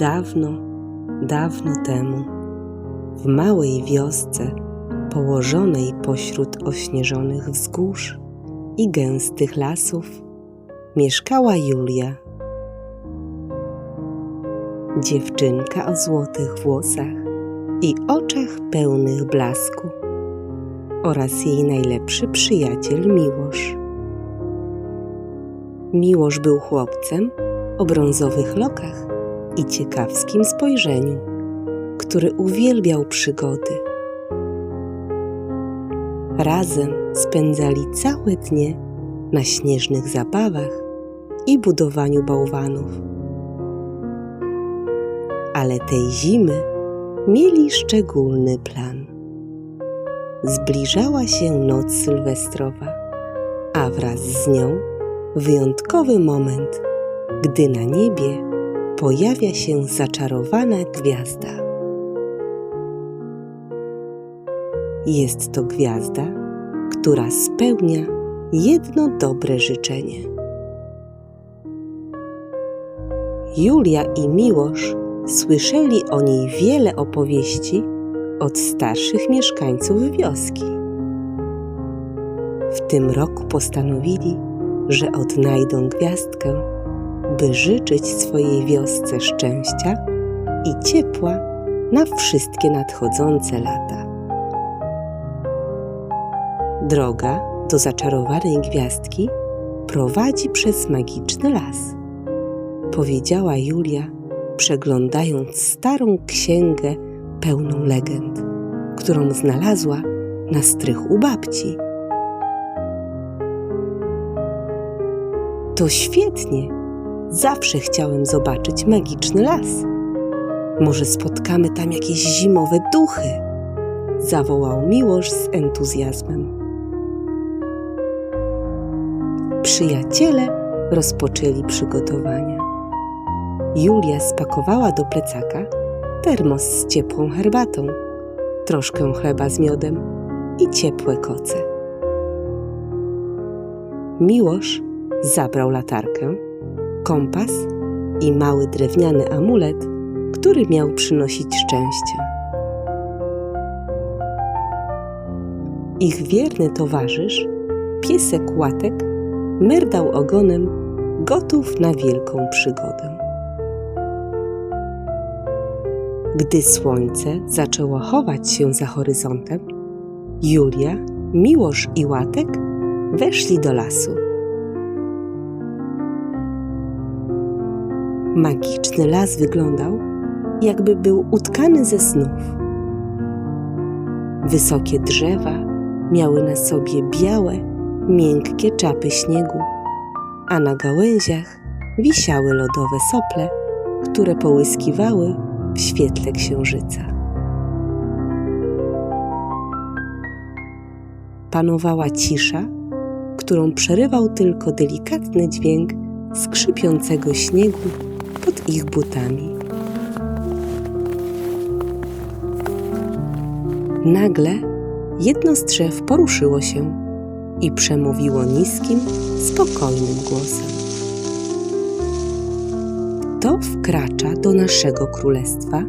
Dawno, dawno temu, w małej wiosce położonej pośród ośnieżonych wzgórz i gęstych lasów, mieszkała Julia. Dziewczynka o złotych włosach i oczach pełnych blasku oraz jej najlepszy przyjaciel Miłosz. Miłosz był chłopcem o brązowych lokach i ciekawskim spojrzeniu, który uwielbiał przygody. Razem spędzali całe dnie na śnieżnych zabawach i budowaniu bałwanów. Ale tej zimy mieli szczególny plan. Zbliżała się noc sylwestrowa, a wraz z nią wyjątkowy moment, gdy na niebie pojawia się zaczarowana gwiazda. Jest to gwiazda, która spełnia jedno dobre życzenie. Julia i Miłosz słyszeli o niej wiele opowieści od starszych mieszkańców wioski. W tym roku postanowili, że odnajdą gwiazdkę, by życzyć swojej wiosce szczęścia i ciepła na wszystkie nadchodzące lata. Droga do zaczarowanej gwiazdki prowadzi przez magiczny las, powiedziała Julia, przeglądając starą księgę pełną legend, którą znalazła na strychu babci. To świetnie! Zawsze chciałem zobaczyć magiczny las. Może spotkamy tam jakieś zimowe duchy? zawołał Miłosz z entuzjazmem. Przyjaciele rozpoczęli przygotowania. Julia spakowała do plecaka termos z ciepłą herbatą, troszkę chleba z miodem i ciepłe koce. Miłosz zabrał latarkę, kompas i mały drewniany amulet, który miał przynosić szczęście. Ich wierny towarzysz, piesek Łatek, merdał ogonem, gotów na wielką przygodę. Gdy słońce zaczęło chować się za horyzontem, Julia, Miłosz i Łatek weszli do lasu. Magiczny las wyglądał, jakby był utkany ze snów. Wysokie drzewa miały na sobie białe, miękkie czapy śniegu, a na gałęziach wisiały lodowe sople, które połyskiwały w świetle księżyca. Panowała cisza, którą przerywał tylko delikatny dźwięk skrzypiącego śniegu pod ich butami. Nagle jedno z drzew poruszyło się i przemówiło niskim, spokojnym głosem. Kto wkracza do naszego królestwa?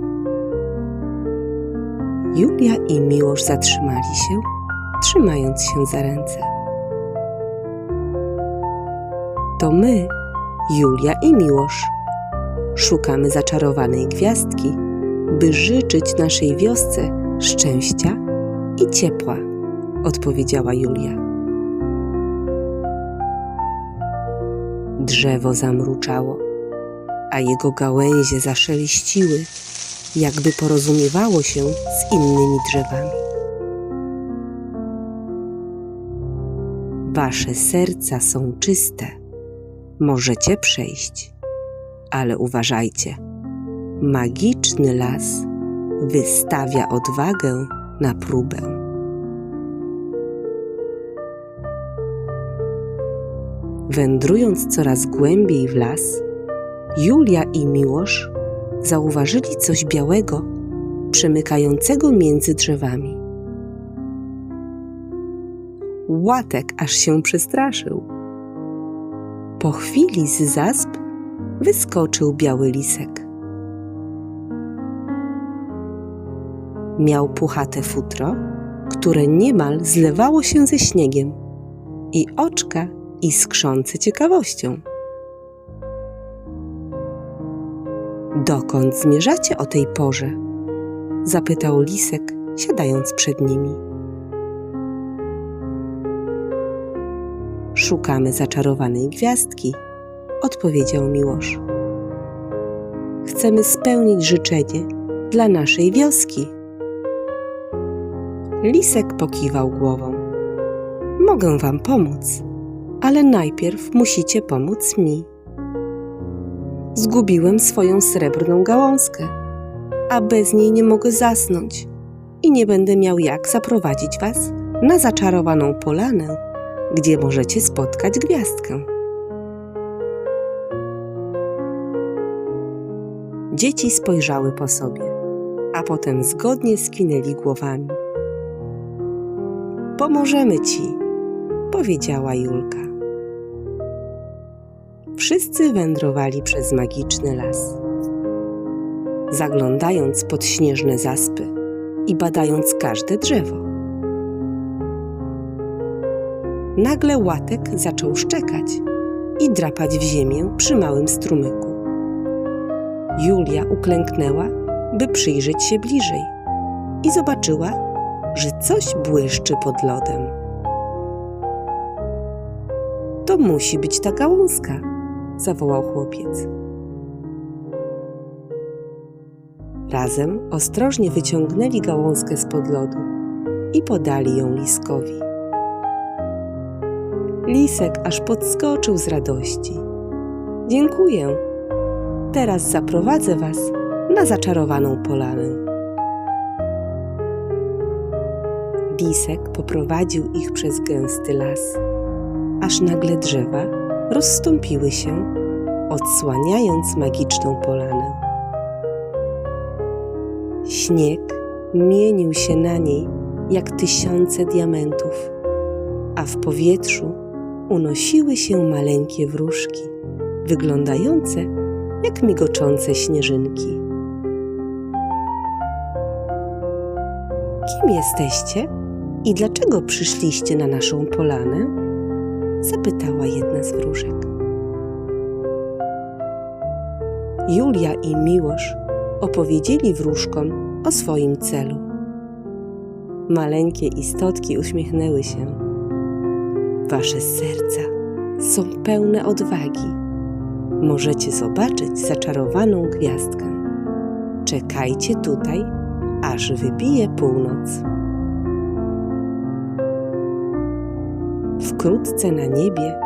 Julia i Miłosz zatrzymali się, trzymając się za ręce. To my, Julia i Miłosz, szukamy zaczarowanej gwiazdki, by życzyć naszej wiosce szczęścia i ciepła, odpowiedziała Julia. Drzewo zamruczało, a jego gałęzie zaszeliściły, jakby porozumiewało się z innymi drzewami. Wasze serca są czyste, możecie przejść, ale uważajcie, magiczny las wystawia odwagę na próbę. Wędrując coraz głębiej w las, Julia i Miłosz zauważyli coś białego przemykającego między drzewami. Łatek aż się przestraszył. Po chwili z zasp wyskoczył biały lisek. Miał puchate futro, które niemal zlewało się ze śniegiem i oczka iskrzące ciekawością. Dokąd zmierzacie o tej porze? zapytał lisek, siadając przed nimi. Szukamy zaczarowanej gwiazdki, odpowiedział Miłosz. Chcemy spełnić życzenie dla naszej wioski. Lisek pokiwał głową. Mogę wam pomóc, ale najpierw musicie pomóc mi. Zgubiłem swoją srebrną gałązkę, a bez niej nie mogę zasnąć i nie będę miał jak zaprowadzić was na zaczarowaną polanę, gdzie możecie spotkać gwiazdkę. Dzieci spojrzały po sobie, a potem zgodnie skinęli głowami. Pomożemy ci, powiedziała Julka. Wszyscy wędrowali przez magiczny las. Zaglądając pod śnieżne zaspy i badając każde drzewo. Nagle łatek zaczął szczekać i drapać w ziemię przy małym strumyku. Julia uklęknęła, by przyjrzeć się bliżej i zobaczyła, że coś błyszczy pod lodem. To musi być ta gałązka, zawołał chłopiec. Razem ostrożnie wyciągnęli gałązkę spod lodu i podali ją liskowi. Lisek aż podskoczył z radości. Dziękuję. Teraz zaprowadzę was na zaczarowaną polanę. Lisek poprowadził ich przez gęsty las, aż nagle drzewa rozstąpiły się, odsłaniając magiczną polanę. Śnieg mienił się na niej jak tysiące diamentów, a w powietrzu unosiły się maleńkie wróżki, wyglądające jak migoczące śnieżynki. Kim jesteście i dlaczego przyszliście na naszą polanę? zapytała jedna z wróżek. Julia i Miłosz opowiedzieli wróżkom o swoim celu. Maleńkie istotki uśmiechnęły się. Wasze serca są pełne odwagi. Możecie zobaczyć zaczarowaną gwiazdkę. Czekajcie tutaj, aż wybije północ. Wkrótce na niebie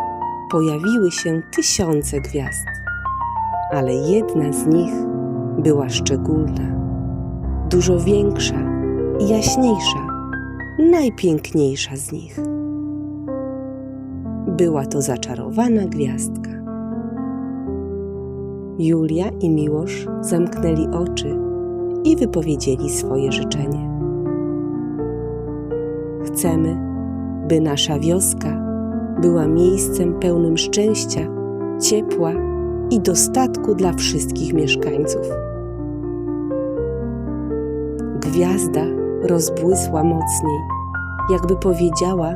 pojawiły się tysiące gwiazd, ale jedna z nich była szczególna, dużo większa i jaśniejsza, najpiękniejsza z nich. Była to zaczarowana gwiazdka. Julia i Miłosz zamknęli oczy i wypowiedzieli swoje życzenie. Chcemy, by nasza wioska była miejscem pełnym szczęścia, ciepła i dostatku dla wszystkich mieszkańców. Gwiazda rozbłysła mocniej, jakby powiedziała,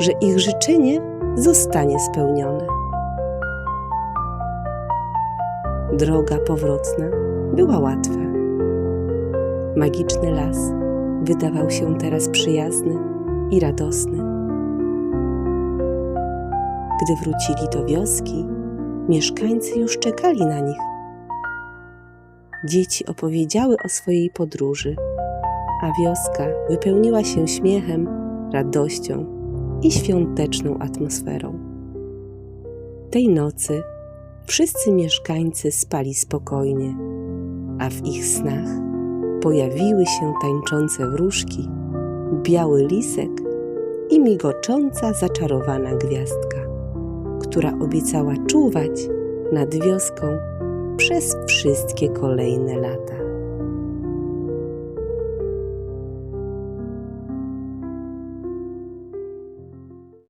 że ich życzenie zostanie spełnione. Droga powrotna była łatwa. Magiczny las wydawał się teraz przyjazny i radosny. Gdy wrócili do wioski, mieszkańcy już czekali na nich. Dzieci opowiedziały o swojej podróży, a wioska wypełniła się śmiechem, radością i świąteczną atmosferą. Tej nocy wszyscy mieszkańcy spali spokojnie, a w ich snach pojawiły się tańczące wróżki, biały lisek i migocząca zaczarowana gwiazdka, która obiecała czuwać nad wioską przez wszystkie kolejne lata.